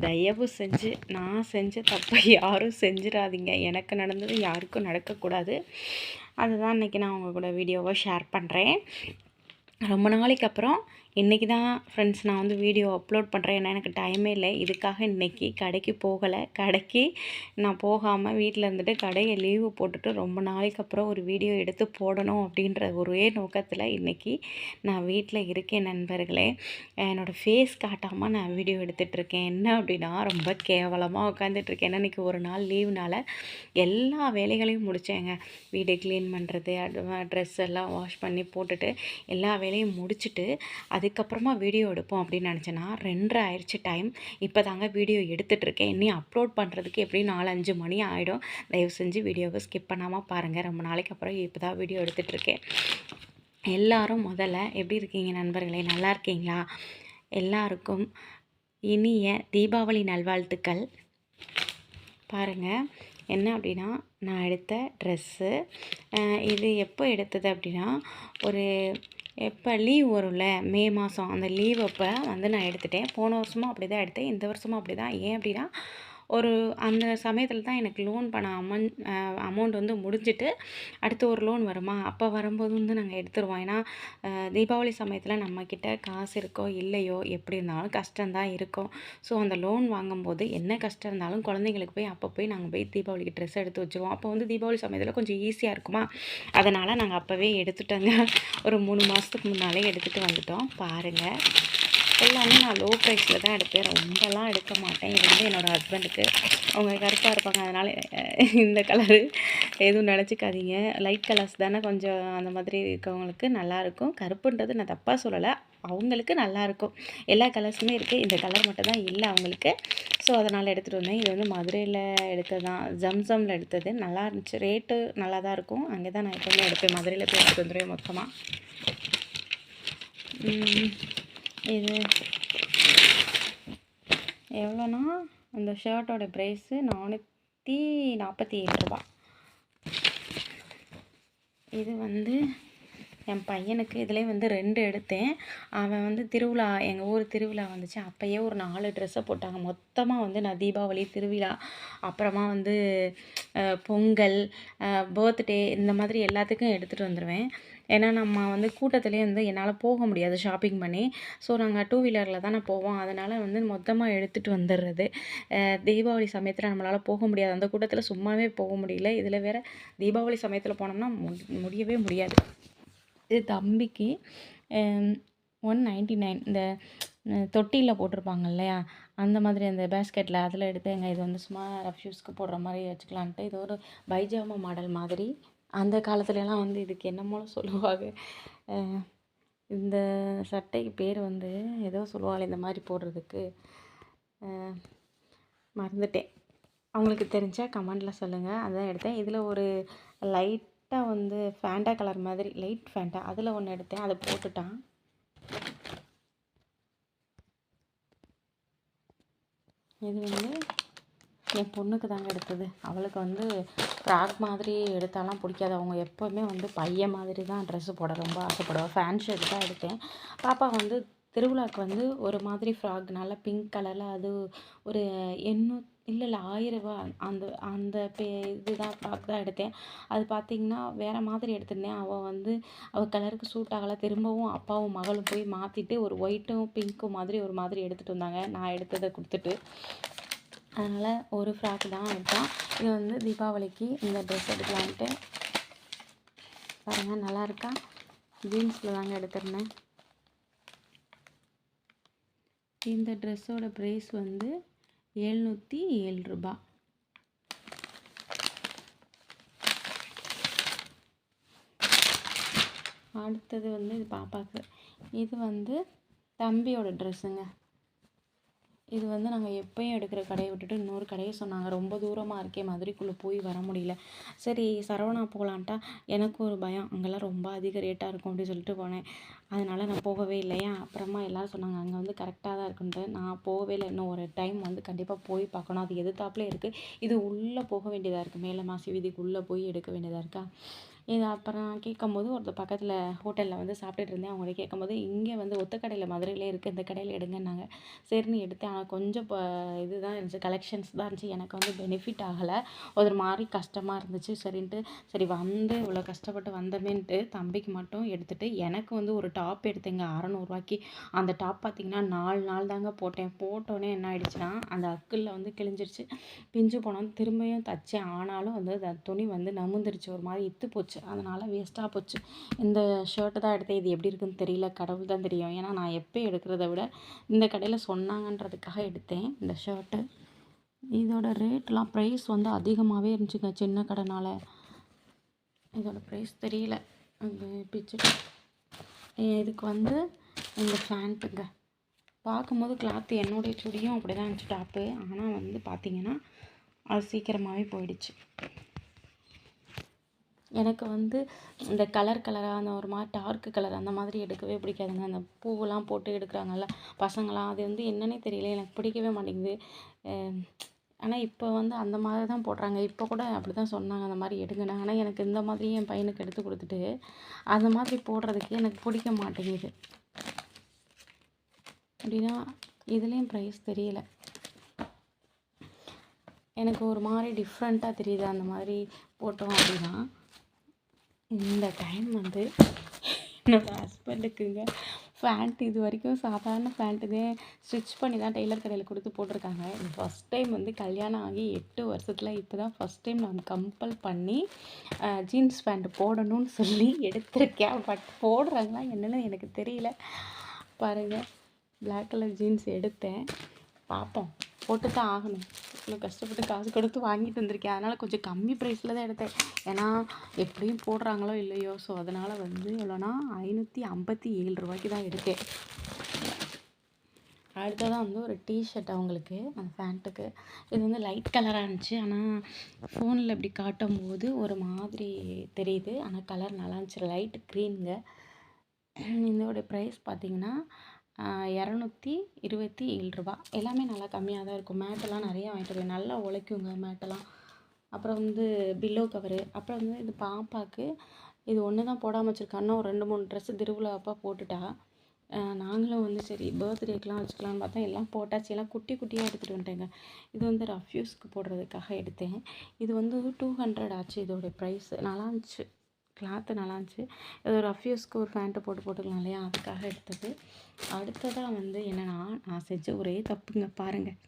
தயவு செஞ்சு நான் செஞ்ச தப்பை யாரும் செஞ்சிடாதீங்க. எனக்கு நடந்தது யாருக்கும் நடக்கக்கூடாது. அதுதான் இன்றைக்கி நான் உங்கள் கூட வீடியோவை ஷேர் பண்ணுறேன் ரொம்ப நாளைக்கு அப்புறம் இன்றைக்கி தான் ஃப்ரெண்ட்ஸ் நான் வந்து வீடியோ அப்லோட் பண்ணுறேன் ஏன்னா எனக்கு டைமே இல்லை. இதுக்காக இன்றைக்கி கடைக்கு போகலை. கடைக்கு நான் போகாமல் வீட்டில் இருந்துட்டு கடையை லீவு போட்டுட்டு ரொம்ப நாளைக்கு அப்புறம் ஒரு வீடியோ எடுத்து போடணும் அப்படின்ற ஒரே நோக்கத்தில் இன்றைக்கி நான் வீட்டில் இருக்கேன் நண்பர்களே. என்னோடய ஃபேஸ் காட்டாமல் நான் வீடியோ எடுத்துகிட்ருக்கேன் என்ன அப்படின்னா ரொம்ப கேவலமாக உட்காந்துட்ருக்கேன் ஏன்னா இன்றைக்கி ஒரு நாள் லீவ்னால் எல்லா வேலைகளையும் முடித்தேங்க வீடு க்ளீன் பண்ணுறது ட்ரெஸ் எல்லாம் வாஷ் பண்ணி போட்டுட்டு எல்லா வேலையும் முடிச்சுட்டு அது அதுக்கப்புறமா வீடியோ எடுப்போம் அப்படின்னு நினச்சேன்னா ரெண்டரை ஆயிடுச்சு டைம் இப்போ தாங்க வீடியோ எடுத்துகிட்ருக்கேன் இனி அப்லோட் பண்ணுறதுக்கு எப்படியும் நாலு அஞ்சு மணி ஆகிடும் தயவு செஞ்சு வீடியோவை ஸ்கிப் பண்ணாமல் பாருங்கள் ரொம்ப நாளைக்கு அப்புறம் இப்போ தான் வீடியோ எடுத்துகிட்ருக்கேன் எல்லாரும் முதல்ல எப்படி இருக்கீங்க நண்பர்களே? நல்லா இருக்கீங்களா? எல்லாருக்கும் இனிய தீபாவளி நல்வாழ்த்துக்கள். பாருங்கள் என்ன அப்படின்னா நான் எடுத்த ட்ரெஸ்ஸு இது எப்போ எடுத்தது அப்படின்னா ஒரு எப்போ லீவ் வரும்ல மே மாதம் அந்த லீவ் அப்போ வந்து நான் எடுத்துட்டேன். போன வருஷமும் அப்படி தான் எடுத்தேன். இந்த வருஷமும் அப்படி தான் ஏன் அப்படின்னா ஒரு அந்த சமயத்தில் தான் எனக்கு லோன் பண்ண அமௌண்ட் அமௌண்ட் வந்து முடிஞ்சிட்டு அடுத்து ஒரு லோன் வருமா? அப்போ வரும்போது வந்து நாங்கள் எடுத்துருவோம். ஏன்னா தீபாவளி சமயத்தில் நம்மக்கிட்ட காசு இருக்கோ இல்லையோ எப்படி இருந்தாலும் கஷ்டம்தான் இருக்கும். ஸோ அந்த லோன் வாங்கும்போது என்ன கஷ்டம் இருந்தாலும் குழந்தைங்களுக்கு போய் அப்போ போய் நாங்கள் போய் தீபாவளிக்கு ட்ரெஸ் எடுத்து வச்சுருவோம். அப்போ வந்து தீபாவளி சமயத்தில் கொஞ்சம் ஈஸியாக இருக்குமா? அதனால் நாங்கள் அப்போவே எடுத்துட்டோங்க. ஒரு மூணு மாதத்துக்கு முன்னாலே எடுத்துகிட்டு வந்துட்டோம். பாருங்கள் எல்லாமே நான் லோ ப்ரைஸில் தான் எடுப்பேன். ரொம்பலாம் எடுக்க மாட்டேன். இது வந்து என்னோடய ஹஸ்பண்டுக்கு அவங்க கருப்பாக இருப்பாங்க. அதனால் இந்த கலரு எதுவும் நினச்சிக்காதீங்க. லைட் கலர்ஸ் தானே கொஞ்சம் அந்த மாதிரி இருக்கவங்களுக்கு நல்லாயிருக்கும் கருப்புன்றது நான் தப்பாக சொல்லலை. அவங்களுக்கு நல்லாயிருக்கும் எல்லா கலர்ஸுமே இருக்குது இந்த கலர் மட்டும் தான் இல்லை அவங்களுக்கு. ஸோ அதனால் எடுத்துகிட்டு வந்தேன். இது வந்து மதுரையில் எடுத்தது தான் ஜம்சமில் எடுத்தது. நல்லா இருந்துச்சு. ரேட்டு நல்லா தான் இருக்கும். அங்கே தான் நான் எப்போவுமே எடுப்பேன். மதுரையில் போய் எடுத்துகிட்டு வந்துடுவேன் மொத்தமாக இது. எவ்வளோனா அந்த ஷர்ட்டோட ப்ரைஸு நானூற்றி நாற்பத்தி ஏழு ரூபா. இது வந்து என் பையனுக்கு இதிலே வந்து ரெண்டு எடுத்தேன். அவன் வந்து திருவிழா எங்கள் ஊர் திருவிழா வந்துச்சு. அப்போயே ஒரு நாலு ட்ரெஸ்ஸை போட்டாங்க. மொத்தமாக வந்து நான் தீபாவளி திருவிழா அப்புறமா வந்து பொங்கல் பர்த்டே இந்த மாதிரி எல்லாத்துக்கும் எடுத்துகிட்டு வந்துடுவேன் ஏன்னா நம்ம வந்து கூட்டத்துலேயே வந்து என்னால் போக முடியாது ஷாப்பிங் பண்ணி. ஸோ நாங்கள் டூ வீலரில் தானே போவோம். அதனால் வந்து மொத்தமாக எடுத்துகிட்டு வந்துடுறது தீபாவளி சமயத்தில் நம்மளால் போக முடியாது. அந்த கூட்டத்தில் சும்மாவே போக முடியல. இதில் வேறு தீபாவளி சமயத்தில் போனோம்னா முடியவே முடியாது. இது தம்பிக்கு ஒன் நைன்ட்டி நைன் இந்த தொட்டியில் போட்டிருப்பாங்க இல்லையா அந்த மாதிரி அந்த பேஸ்கெட்டில் அதில் எடுத்து எங்கள் இது வந்து சும்மா ரஃப் யூஸ்க்கு போடுற மாதிரி வச்சுக்கலான்ட்டு இது ஒரு பைஜாமா மாடல் மாதிரி. அந்த காலத்துலலாம் வந்து இதுக்கு என்னமோ சொல்லுவாங்க? இந்த சட்டைக்கு பேர் வந்து ஏதோ சொல்லுவாள் இந்த மாதிரி போடுறதுக்கு. மறந்துட்டேன். அவங்களுக்கு தெரிஞ்சால் கமெண்டில் சொல்லுங்கள் அதான் எடுத்தேன். இதில் ஒரு லைட் லைட்டாக வந்து ஃபேண்டா கலர் மாதிரி லைட் ஃபேண்டா அதில் ஒன்று எடுத்தேன். அதை போட்டுட்டான். இது வந்து என் பொண்ணுக்கு தாங்க எடுத்தது. அவளுக்கு வந்து ஃப்ராக் மாதிரி எடுத்தாலாம் பிடிக்காது. அவங்க எப்போவுமே வந்து பையன் மாதிரி தான் ட்ரெஸ்ஸு போட ரொம்ப ஆசைப்படுவா. ஃபேன் ஷர்ட் தான் எடுத்தேன். பாப்பா வந்து திருவிழாவுக்கு வந்து ஒரு மாதிரி ஃப்ராக் நல்லா பிங்க் கலரில் அது ஒரு எண்ணூ இல்லை இல்லை. ஆயிரரூபா அந்த அந்த பே இதுதான் ஃப்ராக் தான் எடுத்தேன். அது பார்த்திங்கன்னா வேறு மாதிரி எடுத்திருந்தேன். அவள் வந்து அவள் கலருக்கு சூட் ஆகலை. திரும்பவும் அப்பாவும் மகளும் போய் மாற்றிட்டு ஒரு ஒயிட்டும் பிங்க்கும் மாதிரி ஒரு மாதிரி எடுத்துகிட்டு வந்தாங்க. நான் எடுத்ததை கொடுத்துட்டு. அதனால் ஒரு ஃப்ராக் தான் எடுத்தான். இது வந்து தீபாவளிக்கு இந்த ட்ரெஸ் எடுக்கலான்ட்டு. பாருங்கள் நல்லாயிருக்கா ஜீன்ஸில் தாங்க எடுத்திருந்தேன். இந்த ட்ரெஸ்ஸோட ப்ரைஸ் வந்து எழுநூற்றி ஏழு ரூபா. அடுத்தது வந்து இது பாப்பாவுக்கு இது வந்து தம்பியோட ட்ரெஸ்ஸுங்க இது வந்து நாங்கள் எப்போயும் எடுக்கிற கடையை விட்டுட்டு இன்னொரு கடையை சொன்னாங்க. ரொம்ப தூரமாக இருக்கே மதுரைக்குள்ளே போய் வர முடியல. சரி சரவணா போகலான்ட்டா எனக்கு ஒரு பயம். அங்கெல்லாம் ரொம்ப அதிக ரேட்டாக இருக்கும் அப்படின்னு சொல்லிட்டு போனேன். அதனால் நான் போகவே இல்லையா? அப்புறமா எல்லோரும் சொன்னாங்க அங்கே வந்து கரெக்டாக தான் இருக்குன்ட்டு. நான் போகவே இல்லை. இன்னும் ஒரு டைம் வந்து கண்டிப்பாக போய் பார்க்கணும். அது எதிர்த்தாப்புல இருக்குது இது உள்ளே போக வேண்டியதாக இருக்குது மேலே மாசி வீதிக்கு உள்ளே போய் எடுக்க வேண்டியதாக இருக்கா? இது அப்புறம் கேட்கும்போது ஒருத்தர் பக்கத்தில் ஹோட்டலில் வந்து சாப்பிட்டுட்டு இருந்தேன். கேட்கும் கேட்கும்போது இங்கே வந்து ஒத்த கடையில் மதுரையிலே இருக்குது இந்த கடையில் எடுங்கன்னாங்க. சரின்னு எடுத்தேன். ஆனால் கொஞ்சம் இப்போ இதுதான் இருந்துச்சு. கலெக்ஷன்ஸ் தான் இருந்துச்சு. எனக்கு வந்து பெனிஃபிட் ஆகலை. ஒரு மாதிரி கஷ்டமாக இருந்துச்சு. சரின்ட்டு சரி வந்து இவ்வளோ கஷ்டப்பட்டு வந்தமேன்ட்டு தம்பிக்கு மட்டும் எடுத்துகிட்டு எனக்கு வந்து ஒரு டாப் எடுத்தேங்க அறநூறுவாய்க்கு. அந்த டாப் பார்த்திங்கன்னா நாலு நாள் தாங்க போட்டேன். போட்டோன்னே என்ன ஆயிடுச்சுன்னா அந்த அக்கிளில் வந்து கிழிஞ்சிருச்சு. பிஞ்சு போனோம். திரும்பியும் தைச்சேன். ஆனாலும் வந்து அந்த துணி வந்து நமுந்துருச்சு. ஒரு மாதிரி இத்து போச்சு. அதனால் வேஸ்ட்டாக போச்சு. இந்த ஷர்ட்டு தான் எடுத்தேன். இது எப்படி இருக்குன்னு தெரியல. கடவுள் தான் தெரியும். ஏன்னா நான் எப்போ எடுக்கிறத விட இந்த கடையில் சொன்னாங்கன்றதுக்காக எடுத்தேன் இந்த ஷர்ட்டு இதோட ரேட்லாம் ப்ரைஸ் வந்து அதிகமாகவே இருந்துச்சுங்க சின்ன கடைனால. இதோட ப்ரைஸ் தெரியல. அந்த பிச்சு இதுக்கு வந்து இந்த ஃபேண்ட்டுங்க பார்க்கும்போது கிளாத்து என்னுடைய சுடியும் அப்படி தான் இருந்துச்சு டாப்பு ஆனால் வந்து பார்த்திங்கன்னா அது சீக்கிரமாகவே போயிடுச்சு. எனக்கு வந்து இந்த கலர் கலராக அந்த ஒரு மாதிரி டார்க்கு கலர் அந்த மாதிரி எடுக்கவே பிடிக்காதுங்க. அந்த பூவெல்லாம் போட்டு எடுக்கிறாங்கல்ல பசங்களாம் அது வந்து என்னன்னே தெரியல. எனக்கு பிடிக்கவே மாட்டேங்குது. ஆனால் இப்போ வந்து அந்த மாதிரி தான் போடுறாங்க. இப்போ கூட அப்படி தான் சொன்னாங்க. அந்த மாதிரி எடுங்கன்னு. ஆனால் எனக்கு இந்த மாதிரி என் பையனுக்கு எடுத்து கொடுத்துட்டு அந்த மாதிரி போடுறதுக்கு எனக்கு பிடிக்க மாட்டேங்குது. அப்படின்னா இதுலேயும் ப்ரைஸ் தெரியல. எனக்கு ஒரு மாதிரி டிஃப்ரெண்ட்டாக தெரியுது. அந்த மாதிரி போட்டோம் அப்படின்னா இந்த டைம் வந்து என்னோடய ஹஸ்பண்டுக்குங்க ஃபேண்ட் இது வரைக்கும் சாதாரண ஃபேண்ட்டுதே ஸ்டிச் பண்ணி தான் டெய்லர் கடையில் கொடுத்து போட்டிருக்காங்க. இது ஃபஸ்ட் டைம் வந்து கல்யாணம் ஆகி எட்டு வருஷத்தில் இப்போ தான் ஃபஸ்ட் டைம் நான் கம்பல் பண்ணி ஜீன்ஸ் பேண்ட் போடணும்னு சொல்லி எடுத்திருக்கேன். பட் போடுறாங்களா என்னென்னு எனக்கு தெரியல. பாருங்கள் பிளாக் கலர் ஜீன்ஸ் எடுத்தேன். பார்ப்போம் போட்டு தான் ஆகணும். இவ்வளோ கஷ்டப்பட்டு காசு கொடுத்து வாங்கிட்டு வந்திருக்கேன். அதனால் கொஞ்சம் கம்மி ப்ரைஸில் தான் எடுத்தேன். ஏன்னா எப்படியும் போடுறாங்களோ இல்லையோ ஸோ அதனால் வந்து எவ்வளோனா ஐநூற்றி ஐம்பத்தி ஏழு ரூபாய்க்கு தான் எடுத்தேன். தான் வந்து ஒரு டிஷர்ட் அவங்களுக்கு அந்த பேண்ட்டுக்கு இது வந்து லைட் கலராக இருந்துச்சு. ஆனால் ஃபோனில் இப்படி காட்டும் போது ஒரு மாதிரி தெரியுது. ஆனால் கலர் நல்லா இருந்துச்சு. லைட் க்ரீனுங்க இதோடைய ப்ரைஸ் பார்த்திங்கன்னா இரநூத்தி இருபத்தி ஏழு ரூபா. எல்லாமே நல்லா கம்மியாக தான் இருக்கும். மேட்டெல்லாம் நிறையா வாங்கிட்டு வருவேன் நல்லா உழைக்குங்க மேட்டெல்லாம் அப்புறம் வந்து பில்லோ கவரு அப்புறம் வந்து இது பாப்பாவுக்கு இது ஒன்று தான் போடாமல் வச்சுருக்கேன். இன்னும் ஒரு ரெண்டு மூணு ட்ரெஸ்ஸு திருவிழா அப்போ போட்டுட்டா. நாங்களும் வந்து சரி பர்த்டேக்கெலாம் வச்சுக்கலாம்னு பார்த்தா எல்லாம் போட்டாச்சு. எல்லாம் குட்டி குட்டியாக எடுத்துகிட்டு வந்துட்டேங்க. இது வந்து ரஃப்யூஸ்க்கு போடுறதுக்காக எடுத்தேன். இது வந்து டூ ஹண்ட்ரட் ஆச்சு இதோடைய ப்ரைஸ் நல்லா இருந்துச்சு. கிளாத்து நல்லா இருந்துச்சு. ஏதோ ஒரு அஃப்யூஸ்க்கு ஒரு பேண்ட்டு போட்டு போட்டுக்கலாம் இல்லையா? அதுக்காக எடுத்தது. அடுத்ததாக வந்து என்னென்னா நான் செஞ்ச ஒரே தப்புங்க. பாருங்கள்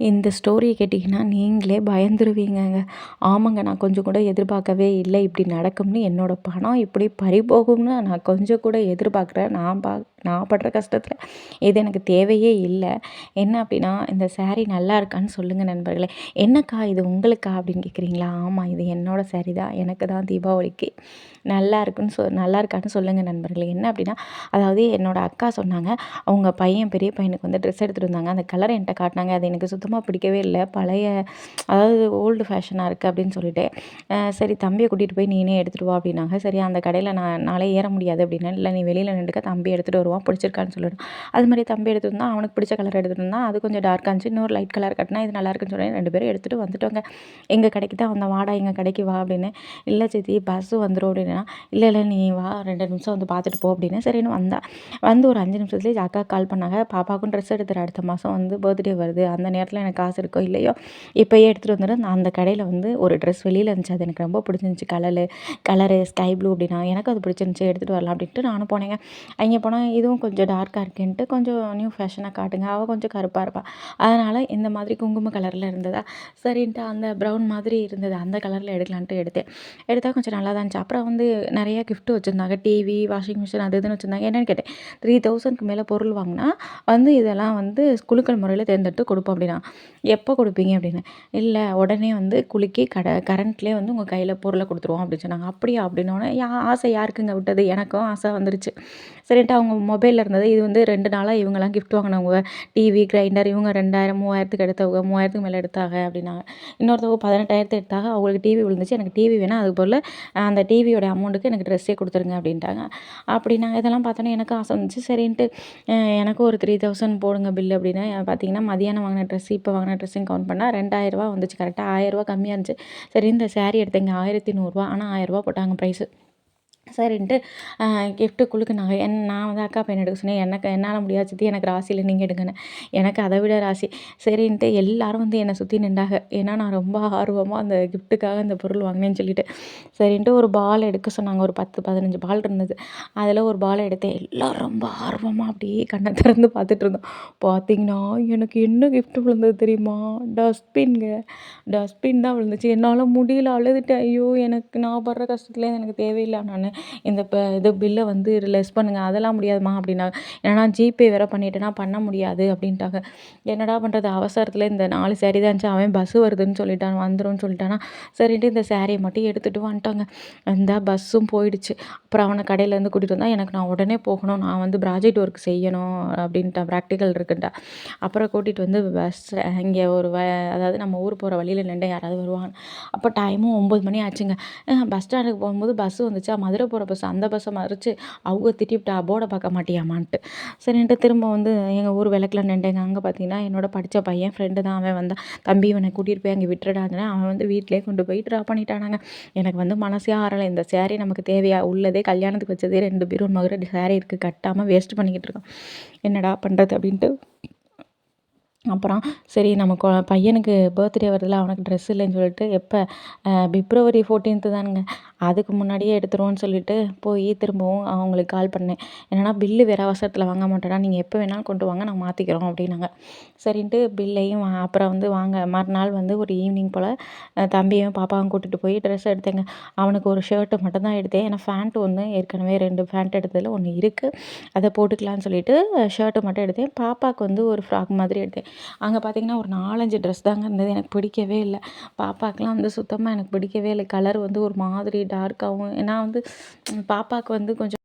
இந்த ஸ்டோரியை கேட்டிங்கன்னா நீங்களே பயந்துருவீங்கங்க. ஆமாங்க நான் கொஞ்சம் கூட எதிர்பார்க்கவே இல்லை. இப்படி நடக்கும்னு என்னோடய பணம் இப்படி பறிபோகும்னு நான் கொஞ்சம் கூட எதிர்பார்க்குறேன். நான் பா நான் படுற கஷ்டத்தில் இது எனக்கு தேவையே இல்லை. என்ன அப்படின்னா இந்த சேரீ நல்லா இருக்கான்னு சொல்லுங்கள் நண்பர்களே. என்னக்கா இது உங்களுக்கா அப்படின்னு கேட்குறீங்களா ஆமாம் இது என்னோடய சேரீ தான். எனக்கு தான் தீபாவளிக்கு. நல்லா இருக்குன்னு சொ நல்லா இருக்கான்னு சொல்லுங்கள் நண்பர்களே. என்ன அப்படின்னா அதாவது என்னோடய அக்கா சொன்னாங்க அவங்க பையன் பெரிய பையனுக்கு வந்து ட்ரெஸ் எடுத்துகிட்டு வந்தாங்க அந்த கலர் என்கிட்ட காட்டினாங்க. அது எனக்கு சுத்தமாக பிடிக்கவே இல்லை. பழைய அதாவது ஓல்டு ஃபேஷனாக இருக்குது அப்படின்னு சொல்லிட்டு சரி தம்பியை கூட்டிகிட்டு போய் நீனே எடுத்துகிட்டு வா அப்படின்னாங்க. சரி அந்த கடையில் நான் நாளே ஏற முடியாது அப்படின்னா இல்லை நீ வெளியில் நின்றுக்க தம்பி எடுத்துகிட்டு வருவான் பிடிச்சிருக்கான்னு சொல்லிடும். அது மாதிரி தம்பி எடுத்துகிட்டு வந்தால் அவனுக்கு பிடிச்ச கலர் எடுத்துகிட்டு வந்தால் அது கொஞ்சம் டார்க்காக இருந்துச்சு. இன்னொரு லைட் கலர் கட்டினா இது நல்லா இருக்குன்னு சொல்லி ரெண்டு பேரும் எடுத்துகிட்டு வந்துட்டோங்க. எங்கள் கடைக்கு தான் வந்த வாடா எங்கள் கடைக்கு வா அப்படின்னு. இல்லை சித்தி பஸ்ஸு வந்துடும் அப்படின்னு அப்படின்னா இல்லை இல்லை நீ வா ரெண்டு நிமிஷம் வந்து பார்த்துட்டு போ அப்படின்னு சரின்னு வந்தேன் வந்து ஒரு அஞ்சு நிமிஷத்துலேயே அக்கா கால் பண்ணாங்க. பாப்பாவுக்கும் ட்ரெஸ் எடுத்துகிற அடுத்த மாதம் வந்து பர்த்டே வருது. அந்த நேரத்தில் எனக்கு காசு இருக்கோ இல்லையோ இப்போயே எடுத்துகிட்டு வந்துடும் நான் அந்த கடையில் வந்து ஒரு ட்ரெஸ் வெளியில் இருந்துச்சு. அது எனக்கு ரொம்ப பிடிச்சிருந்துச்சி. கலரு கலரு ஸ்கை ப்ளூ அப்படின்னா எனக்கு அது பிடிச்சிருந்துச்சி. எடுத்துகிட்டு வரலாம் அப்படின்ட்டு நானும் போனேங்க. அங்கே போனால் இதுவும் கொஞ்சம் டார்க்காக இருக்குன்ட்டு கொஞ்சம் நியூ ஃபேஷனாக காட்டுங்க. அவள் கொஞ்சம் கருப்பாக இருப்பாள் அதனால் இந்த மாதிரி குங்கும கலரில் இருந்ததா. சரின்ட்டு அந்த ப்ரௌன் மாதிரி இருந்தது. அந்த கலரில் எடுக்கலான்ட்டு எடுத்தேன். எடுத்தால் கொஞ்சம் நல்லா தான் இருந்துச்சு. அப்புறம் வந்து நிறையா கிஃப்ட்டு வச்சுருந்தாங்க. டிவி வாஷிங் மிஷின் அது இதுன்னு வச்சுருந்தாங்க. என்னென்னு கேட்டேன் த்ரீ தௌசண்ட்க்கு மேலே பொருள் வாங்கினா வந்து இதெல்லாம் வந்து குழுக்கள் முறையில் தேர்ந்தெடுத்து கொடுப்போம் அப்படின்னா எப்போ கொடுப்பீங்க அப்படின்னு? இல்லை உடனே வந்து குலுக்கி கடை கரண்ட்லேயே வந்து உங்கள் கையில் பொருளை கொடுத்துருவோம் அப்படின்னு சொன்னாங்க. அப்படியா அப்படின்னோடனே யா ஆசை யாருக்குங்க விட்டது? எனக்கும் ஆசை வந்துருச்சு. சரின்ட்டு அவங்க மொபைலில் இருந்தது இது வந்து ரெண்டு நாளாக இவங்கெல்லாம் கிஃப்ட் வாங்கினவங்க. டிவி கிரைண்டர் இவங்க ரெண்டாயிரம் மூவாயிரத்துக்கு எடுத்தவங்க மூவாயிரத்துக்கு மேலே எடுத்தாங்க அப்படின்னாங்க. இன்னொருத்தவங்க பதினெட்டாயிரத்து எடுத்தாங்க. அவங்களுக்கு டிவி விழுந்துச்சு. எனக்கு டிவி வேணால் அதுக்கு போல் அந்த டிவியோட அமௌண்ட்டுக்கு எனக்கு ட்ரெஸ்ஸே கொடுத்துருங்க அப்படின்ட்டாங்க. அப்படி நான் இதெல்லாம் பார்த்தோன்னே எனக்கு ஆசை வந்துச்சு. சரின்ட்டு எனக்கும் ஒரு த்ரீ தௌசண்ட் போடுங்க பில் அப்படின்னு பார்த்தீங்கன்னா மதியானம் வாங்கின ட்ரெஸ் இப்போ வாங்கின ட்ரெஸ்ஸையும் கவுண்ட் பண்ணால் ரெண்டாயிரரூவா வந்துச்சு. கரெக்டாக ஆயிரரூவா கம்மியாக இருந்துச்சு. சரி இந்த சேரீ எடுத்தேங்க ஆயிரத்தி நூறுரூவா ஆனால் ஆயிரரூவா போட்டாங்க ப்ரைஸு சரின்ட்டு கிஃப்ட்டு குலுக்குனாங்க. என் நான் வந்து அக்கா பையன் எடுக்க சொன்னேன் எனக்கு என்னால் முடியாது சித்தி எனக்கு ராசியில் நீங்கள் எடுங்கன்னு. எனக்கு அதை விட ராசி. சரின்ட்டு எல்லாரும் வந்து என்னை சுற்றி நின்றாங்க. ஏன்னா நான் ரொம்ப ஆர்வமாக அந்த கிஃப்ட்டுக்காக அந்த பொருள் வாங்கினேன்னு சொல்லிட்டு. சரின்ட்டு ஒரு பால் எடுக்க சொன்னாங்க. ஒரு பத்து பதினஞ்சு பால் இருந்தது. அதில் ஒரு பாலை எடுத்தேன். எல்லாம் ரொம்ப ஆர்வமாக அப்படியே கண்ணை திறந்து பார்த்துட்டு இருந்தோம். பார்த்தீங்கன்னா எனக்கு என்ன கிஃப்ட் விழுந்தது தெரியுமா? டஸ்ட்பின்ங்க டஸ்ட்பின் தான் விழுந்துச்சு. என்னால் முடியல அழுதுட்டேன். ஐயோ எனக்கு நான் படுற கஷ்டத்துலேயே எனக்கு தேவையில்லை நான். இந்த இப்போ இது பில்லை வந்து லெஸ் பண்ணுங்கள் அதெல்லாம் முடியாதும்மா அப்படின்னாங்க ஏன்னா ஜிபே வேறு பண்ணிட்டேன்னா பண்ண முடியாது அப்படின்ட்டாங்க. என்னடா பண்ணுறது அவசரத்தில் இந்த நாலு சேரீ தான் இருந்துச்சு அவன் பஸ்ஸு வருதுன்னு சொல்லிட்டான் வந்துடும் சொல்லிட்டானா சரின்ட்டு இந்த சேரீயை மட்டும் எடுத்துகிட்டு வந்துட்டாங்க. இந்த பஸ்ஸும் போயிடுச்சு. அப்புறம் அவனை கடையிலேருந்து கூட்டிகிட்டு வந்தால் எனக்கு நான் உடனே போகணும் நான் வந்து ப்ராஜெக்ட் ஒர்க் செய்யணும் அப்படின்ட்டான் ப்ராக்டிக்கல் இருக்குன்ட்டா. அப்புறம் கூட்டிகிட்டு வந்து பஸ் இங்கே ஒரு வ அதாவது நம்ம ஊர் போகிற வழியில் நின்று யாராவது வருவாங்க. அப்போ டைமும் ஒம்பது மணி ஆச்சுங்க. பஸ் ஸ்டாண்டுக்கு போகும்போது பஸ்ஸு வந்துச்சா மதுரை போகிற பஸ் அந்த பஸ்ஸை மறித்து அவங்க திட்டிவிட்டா போர்டை பார்க்க மாட்டியாமான்ட்டு. சரின்ட்டு திரும்ப வந்து எங்கள் ஊர் விளக்கில் நின்றுங்க அங்கே பார்த்தீங்கன்னா என்னோட படித்த பையன் ஃப்ரெண்டு தான். அவன் வந்தான். தம்பி இவனை கூட்டிகிட்டு போய் அங்கே விட்டுடாதுன்னா அவன் வந்து வீட்டிலே கொண்டு போய் ட்ராப் பண்ணிட்டானாங்க. எனக்கு வந்து மனசே ஆறலை. இந்த சேரீ நமக்கு தேவையா? உள்ளதே கல்யாணத்துக்கு வச்சதே ரெண்டு பேரும். மதுரை சேரீ இருக்குது கட்டாமல் வேஸ்ட் பண்ணிக்கிட்டு இருக்கோம். என்னடா பண்ணுறது அப்படின்ட்டு. அப்புறம் சரி நம்ம கொ பையனுக்கு பர்த்டே வருதுல அவனுக்கு ட்ரெஸ் இல்லைன்னு சொல்லிட்டு எப்போ பிப்ரவரி ஃபோர்டீன்த்து தானுங்க. அதுக்கு முன்னாடியே எடுத்துருவோன்னு சொல்லிட்டு போய் திரும்பவும் அவங்களுக்கு கால் பண்ணேன். என்னென்னா பில்லு வேறு அவசரத்தில் வாங்க மாட்டேனா நீங்கள் எப்போ வேணாலும் கொண்டு வாங்க. நான் மாற்றிக்கிறோம் அப்படின்னாங்க. சரின்ட்டு பில்லையும் அப்புறம் வந்து வாங்க. மறுநாள் வந்து ஒரு ஈவினிங் போல் தம்பியும் பாப்பாவும் கூட்டிகிட்டு போய் ட்ரெஸ் எடுத்தேங்க. அவனுக்கு ஒரு ஷர்ட்டு மட்டும் தான் எடுத்தேன். ஏன்னா ஃபேண்ட்டு ஒன்று ஏற்கனவே ரெண்டு ஃபேண்ட் எடுத்ததில் ஒன்று இருக்குது அதை போட்டுக்கலான்னு சொல்லிட்டு ஷர்ட்டு மட்டும் எடுத்தேன். பாப்பாவுக்கு வந்து ஒரு ஃப்ராக் மாதிரி எடுத்தேன். அங்கே பார்த்தீங்கன்னா ஒரு நாலஞ்சு ட்ரெஸ் தாங்க இருந்தது. எனக்கு பிடிக்கவே இல்லை. பாப்பாக்கெலாம் வந்து சுத்தமாக எனக்கு பிடிக்கவே இல்லை. கலர் வந்து ஒரு மாதிரி டார்க்காகவும் ஏன்னா வந்து பாப்பாவுக்கு வந்து கொஞ்சம்